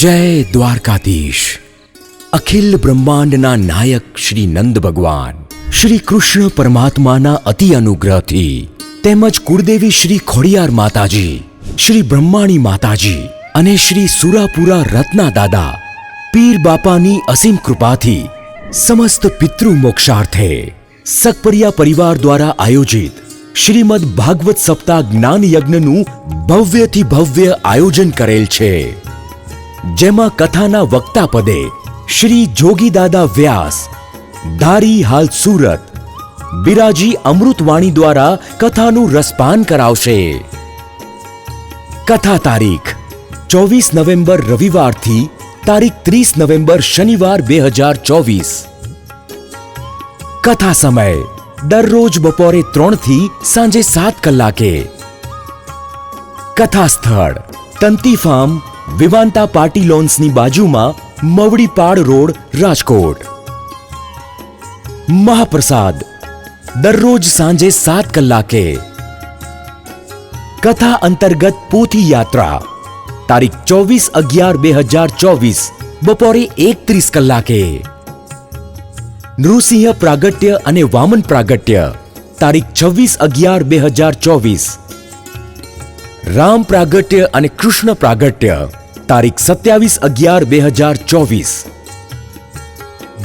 જય દ્વારકાધીશ. અખિલ બ્રહ્માંડના નાયક શ્રી નંદ ભગવાન. શ્રી કૃષ્ણ પરમાત્માના અતિ અનુગ્રહથી તેમજ કુળદેવી શ્રી ખોડિયાર માતાજી, શ્રી બ્રહ્માણી માતાજી અને શ્રી સુરાપુરા રત્ના દાદા, પીર બાપાની અસીમ કૃપાથી સમસ્ત પિતૃ મોક્ષાર્થે સકપરિયા પરિવાર દ્વારા આયોજિત શ્રીમદ ભાગવત સપ્તાહ જ્ઞાન યજ્ઞનું ભવ્યથી ભવ્ય આયોજન કરેલ છે. જેમાં કથાના વક્તા પદે શ્રી જોગીદાદા વ્યાસ, ધારી હાલ સુરત, બિરાજી અમૃતવાણી દ્વારા કથાનું રસપાન કરાવશે. કથા તારીખ, ચોવીસ નવેમ્બર રવિવારથી તારીખ ત્રીસ નવેમ્બર શનિવાર બે હજાર ચોવીસ. કથા સમય, દરરોજ બપોરે ત્રણથી સાંજે સાત કલાકે. કથા સ્થળ, તંતી ફાર્મ વિવાંતા પાર્ટી લોન્સની બાજુમાં મવડીપાડ રોડ, રાજકોટ. મહાપ્રસાદ, દરરોજ સાંજે સાત કલાકે. કથા અંતર્ગત પોથી યાત્રા, તારીખ ચોવીસ અગિયાર બે હજાર ચોવીસ, બપોરે એકત્રીસ કલાકે. નૃસિંહ પ્રાગટ્ય અને વામન પ્રાગટ્ય, તારીખ છવ્વીસ અગિયાર બે હજાર ચોવીસ રામ પ્રાગટ્ય અને કૃષ્ણ પ્રાગટ્ય, તારીખ સત્યાવીસ અગિયાર બે હજાર ચોવીસ.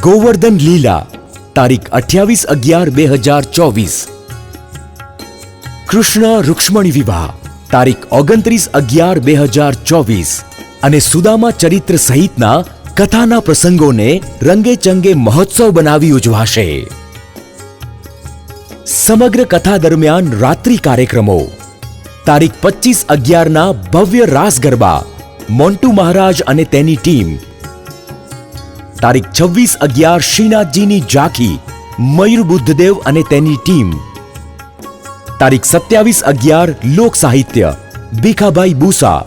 ગોવર્ધન લીલા, તારીખ અઠ્યાવીસ અગિયાર બે હજાર ચોવીસ. કૃષ્ણ રૂક્ષ્મણી વિવાહ, તારીખ ઓગણત્રીસ અગિયાર બે હજાર ચોવીસ. અને સુદામા ચરિત્ર સહિતના કથાના પ્રસંગોને રંગે ચંગે મહોત્સવ બનાવી ઉજવાશે. સમગ્ર કથા દરમિયાન રાત્રિ કાર્યક્રમો તારીખ પચીસ અગિયારના ભવ્ય રાસ ગરબા, મોન્ટુ મહારાજ અને તેની ટીમ. તારીખ છવ્વીસ અગિયાર શ્રીનાથજીની ઝાંખી, મયુર બુદ્ધદેવ અને તેની ટીમ. તારીખ સત્યાવીસ અગિયાર લોક સાહિત્ય, ભીખાભાઈ બુસા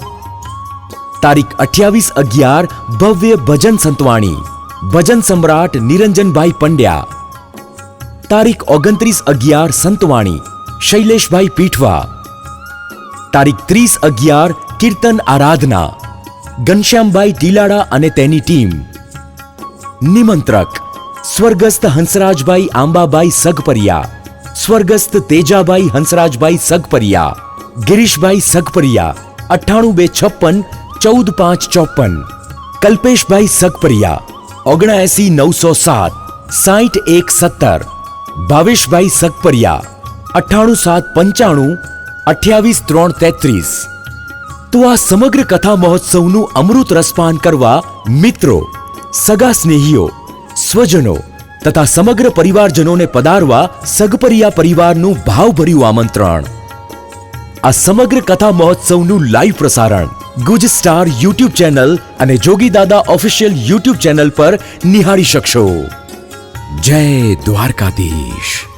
તારીખ અઠ્યાવીસ અગિયાર ભવ્ય ભજન સંતવાણી, ભજન સમ્રાટ નિરંજનભાઈ પંડ્યા. તારીખ ઓગણત્રીસ અગિયાર સંતવાણી, શૈલેષભાઈ પીઠવા. તારીખ ત્રીસ અગિયાર, કીર્તન આરાધના. ઘનશ્યામભાઈ ટીલાડા અને તેની ટીમ. નિમંત્રક. સ્વર્ગસ્થ હંસરાજભાઈ આંબાભાઈ સગપરિયા. સ્વર્ગસ્થ તેજાભાઈ હંસરાજભાઈ સગપરિયા. ગિરીશભાઈ સગપરિયા. અઠ્ઠાણું બે છપ્પન, ચૌદ પાંચ ચોપન. કલ્પેશભાઈ સગપરિયા. ઓગણએસી નવસો સાત સાઠ એક સત્તર. ભાવેશભાઈ સગપરિયા. અઠ્ઠાણું સાત પંચાણું અઠ્યાવીસ, ત્રણ, તેત્રીસ. તો આ સમગ્ર કથા મહોત્સવનું અમૃત રસપાન કરવા મિત્રો, સગા સ્નેહીઓ, સ્વજનો તથા સમગ્ર પરિવારજનોને પધારવા સગપરિયા પરિવારનું ભાવભર્યું આમંત્રણ. આ સમગ્ર કથા મહોત્સવનું લાઈવ પ્રસારણ ગુજ સ્ટાર યુટ્યુબ ચેનલ અને જોગી દાદા ઓફિશિયલ યુટ્યુબ ચેનલ પર નિહાળી શકશો. જય દ્વારકાધીશ.